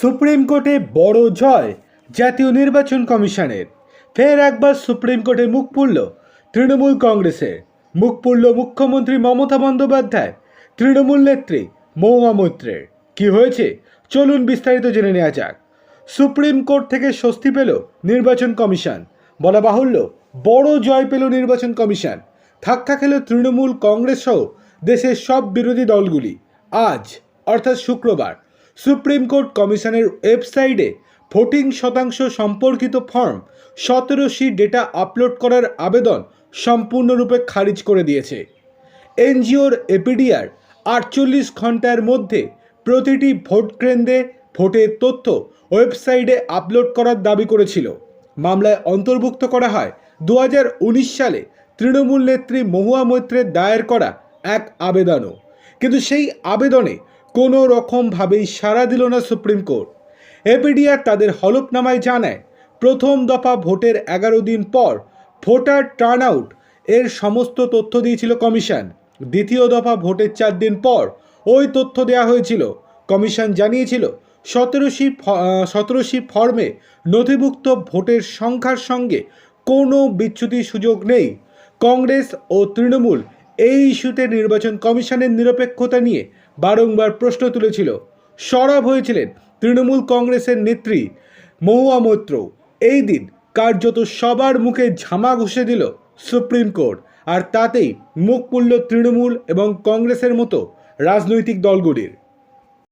Supreme কোর্টে বড় জয় জাতীয় নির্বাচন কমিশনের। ফের একবার সুপ্রিম কোর্টে মুখ পুরল তৃণমূল কংগ্রেসের। মুখ পুরল মুখ্যমন্ত্রী মমতা বন্দ্যোপাধ্যায়, তৃণমূল নেত্রী মৌমা মৈত্রের। কি হয়েছে? চলুন বিস্তারিত জেনে নেওয়া যাক। সুপ্রিম কোর্ট থেকে স্বস্তি পেল নির্বাচন কমিশন। বলা বাহুল্য, বড় জয় পেল নির্বাচন কমিশন। ধাক্কা খেল তৃণমূল কংগ্রেস সহ দেশের সব বিরোধী দলগুলি। আজ, অর্থাৎ শুক্রবার সুপ্রিম কোর্ট কমিশনের ওয়েবসাইটে ভোটিং শতাংশ সম্পর্কিত ফর্ম সতেরোশি ডেটা আপলোড করার আবেদন সম্পূর্ণরূপে খারিজ করে দিয়েছে। এনজিওর এপিডিআর আটচল্লিশ ঘণ্টার মধ্যে প্রতিটি ভোট কেন্দ্রে ভোটের তথ্য ওয়েবসাইটে আপলোড করার দাবি করেছিল। মামলায় অন্তর্ভুক্ত করা হয় দু হাজার উনিশ সালে তৃণমূল নেত্রী মহুয়া মৈত্রের দায়ের করা এক আবেদনও। কিন্তু সেই আবেদনে কোনো রকমভাবেই সাড়া দিল না সুপ্রিম কোর্ট। এপিডিআর তাদের হলফনামায় জানায়, প্রথম দফা ভোটের এগারো দিন পর ভোটার টার্ন আউট এর সমস্ত তথ্য দিয়েছিল কমিশন। দ্বিতীয় দফা ভোটের চার দিন পর ওই তথ্য দেওয়া হয়েছিল। কমিশন জানিয়েছিল, সতেরোশি সতেরোশি ফর্মে নথিভুক্ত ভোটের সংখ্যার সঙ্গে কোনো বিচ্যুতির সুযোগ নেই। কংগ্রেস ও তৃণমূল এই ইস্যুতে নির্বাচন কমিশনের নিরপেক্ষতা নিয়ে বারংবার প্রশ্ন তুলেছিল। সরব হয়েছিলেন তৃণমূল কংগ্রেসের নেত্রী মহুয়া মৈত্র। এই দিন কার্যত সবার মুখে ঝামা ঘষে দিল সুপ্রিম কোর্ট, আর তাতেই মুখ পুলল তৃণমূল এবং কংগ্রেসের মতো রাজনৈতিক দলগুলির।